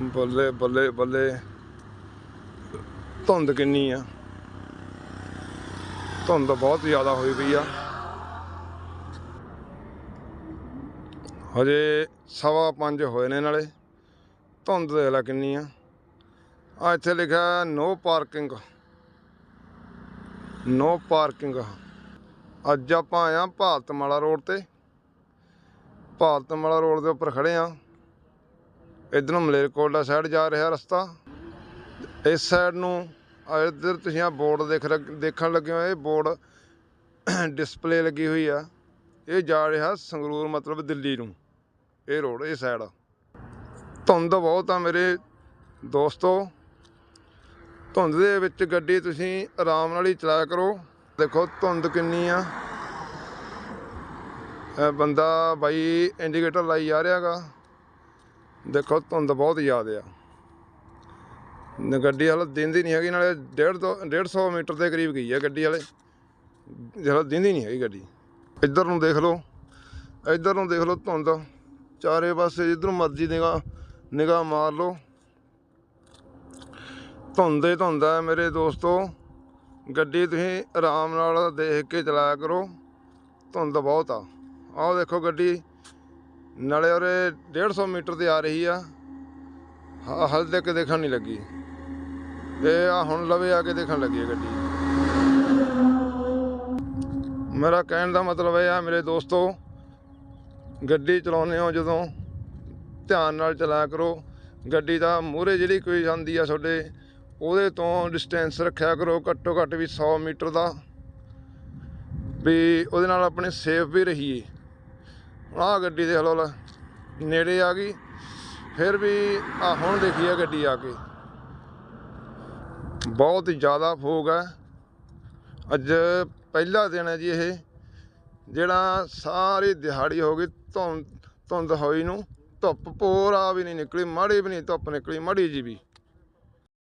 ਬੱਲੇ ਬੱਲੇ ਬੱਲੇ। ਧੁੰਦ ਕਿੰਨੀ ਆ। ਧੁੰਦ ਬਹੁਤ ਜ਼ਿਆਦਾ ਹੋਈ ਪਈ ਆ। ਹਜੇ ਸਵਾ ਪੰਜ ਹੋਏ ਨੇ ਨਾਲੇ। ਧੁੰਦ ਦੇਖ ਲੈ ਕਿੰਨੀ ਆ। ਆ ਇੱਥੇ ਲਿਖਿਆ ਨੋ ਪਾਰਕਿੰਗ ਨੋ ਪਾਰਕਿੰਗ ਅੱਜ ਆਪਾਂ ਆਇਆ ਭਾਰਤਮਾਲਾ ਰੋਡ ਤੇ। ਭਾਰਤਮਾਲਾ ਰੋਡ ਦੇ ਉੱਪਰ ਖੜੇ ਆ। ਇਧਰੋਂ ਮਲੇਰਕੋਟਲਾ ਸਾਈਡ ਜਾ ਰਿਹਾ ਰਸਤਾ। ਇਸ ਸਾਈਡ ਨੂੰ ਆ ਇੱਧਰ ਤੁਸੀਂ ਆ ਬੋਰਡ ਦੇਖ ਲੱਗ- ਦੇਖਣ ਲੱਗੇ ਹੋ, ਇਹ ਬੋਰਡ ਡਿਸਪਲੇ ਲੱਗੀ ਹੋਈ ਆ। ਇਹ ਜਾ ਰਿਹਾ ਸੰਗਰੂਰ ਮਤਲਬ ਦਿੱਲੀ ਨੂੰ। ਇਹ ਰੋਡ, ਇਹ ਸਾਈਡ ਧੁੰਦ ਬਹੁਤ ਆ ਮੇਰੇ ਦੋਸਤੋ। ਧੁੰਦ ਦੇ ਵਿੱਚ ਗੱਡੀ ਤੁਸੀਂ ਆਰਾਮ ਨਾਲ ਹੀ ਚਲਾਇਆ ਕਰੋ। ਦੇਖੋ ਧੁੰਦ ਕਿੰਨੀ ਆ। ਬੰਦਾ ਬਾਈ ਇੰਡੀਕੇਟਰ ਲਾਈ ਜਾ ਰਿਹਾਗਾ ਦੇਖੋ ਧੁੰਦ ਬਹੁਤ ਜ਼ਿਆਦਾ ਆ। ਗੱਡੀ ਹਾਲੇ ਦਿੰਦੀ ਨਹੀਂ ਹੈਗੀ, ਨਾਲੇ 150 150 ਮੀਟਰ ਦੇ ਕਰੀਬ ਗਈ ਹੈ ਗੱਡੀ ਵਾਲੇ ਹਾਲੇ ਦਿੰਦੀ ਨਹੀਂ ਹੈਗੀ ਗੱਡੀ। ਇੱਧਰ ਨੂੰ ਦੇਖ ਲਓ, ਇੱਧਰ ਨੂੰ ਦੇਖ ਲਓ ਧੁੰਦ। ਚਾਰੇ ਪਾਸੇ ਜਿੱਧਰੋਂ ਮਰਜ਼ੀ ਨਿਗਾਹ ਨਿਗਾਹ ਮਾਰ ਲਓ। ਧੁੰਦ ਹੀ ਧੁੰਦ ਹੈ ਮੇਰੇ ਦੋਸਤੋ। ਗੱਡੀ ਤੁਸੀਂ ਆਰਾਮ ਨਾਲ ਦੇਖ ਕੇ ਚਲਾਇਆ ਕਰੋ। ਧੁੰਦ ਬਹੁਤ ਆ। ਆਹ ਦੇਖੋ ਗੱਡੀ। ਨਾਲੇ ਉਰੇ 150 ਮੀਟਰ ਤੇ ਆ ਰਹੀ ਆ। ਹ- ਤੱਕ ਦੇਖਣ ਨਹੀਂ ਲੱਗੀ। ਇਹ ਆ ਹੁਣ ਲਵੇ ਆ ਕੇ ਦੇਖਣ ਲੱਗੀ ਹੈ ਗੱਡੀ। ਮੇਰਾ ਕਹਿਣ ਦਾ ਮਤਲਬ ਇਹ ਆ, ਮੇਰੇ ਦੋਸਤੋ, ਗੱਡੀ ਚਲਾਉਂਦੇ ਹੋ ਜਦੋਂ, ਧਿਆਨ ਨਾਲ ਚਲਾਇਆ ਕਰੋ। ਗੱਡੀ ਦਾ ਮੂਹਰੇ ਜਿਹੜੀ ਕੋਈ ਜਾਂਦੀ ਆ ਤੁਹਾਡੇ, ਉਹਦੇ ਤੋਂ ਡਿਸਟੈਂਸ ਰੱਖਿਆ ਕਰੋ, ਘੱਟੋ ਘੱਟ ਵੀ 100 ਮੀਟਰ ਦਾ। ਵੀ ਉਹਦੇ ਨਾਲ ਆਪਣੇ ਸੇਫ ਵੀ ਰਹੀਏ। ਆਹ ਗੱਡੀ ਦੇਖ ਲਓ ਲੈ, ਨੇੜੇ ਆ ਗਈ। ਫਿਰ ਵੀ ਆ ਹੁਣ ਦੇਖੀ ਆ ਗੱਡੀ ਆ ਕੇ। ਬਹੁਤ ਜ਼ਿਆਦਾ ਫੋਗ ਹੈ ਅੱਜ ਪਹਿਲਾ ਦਿਨ ਹੈ ਜੀ ਇਹ ਜਿਹੜਾ ਸਾਰੀ ਦਿਹਾੜੀ ਹੋ ਗਈ ਧੁੰਦ ਧੁੰਦ ਹੋਈ ਨੂੰ ਧੁੱਪ ਪੂਰਾ ਵੀ ਨਹੀਂ ਨਿਕਲੀ ਮਾੜੀ ਵੀ ਨਹੀਂ ਧੁੱਪ ਨਿਕਲੀ ਮਾੜੀ ਜੀ ਵੀ।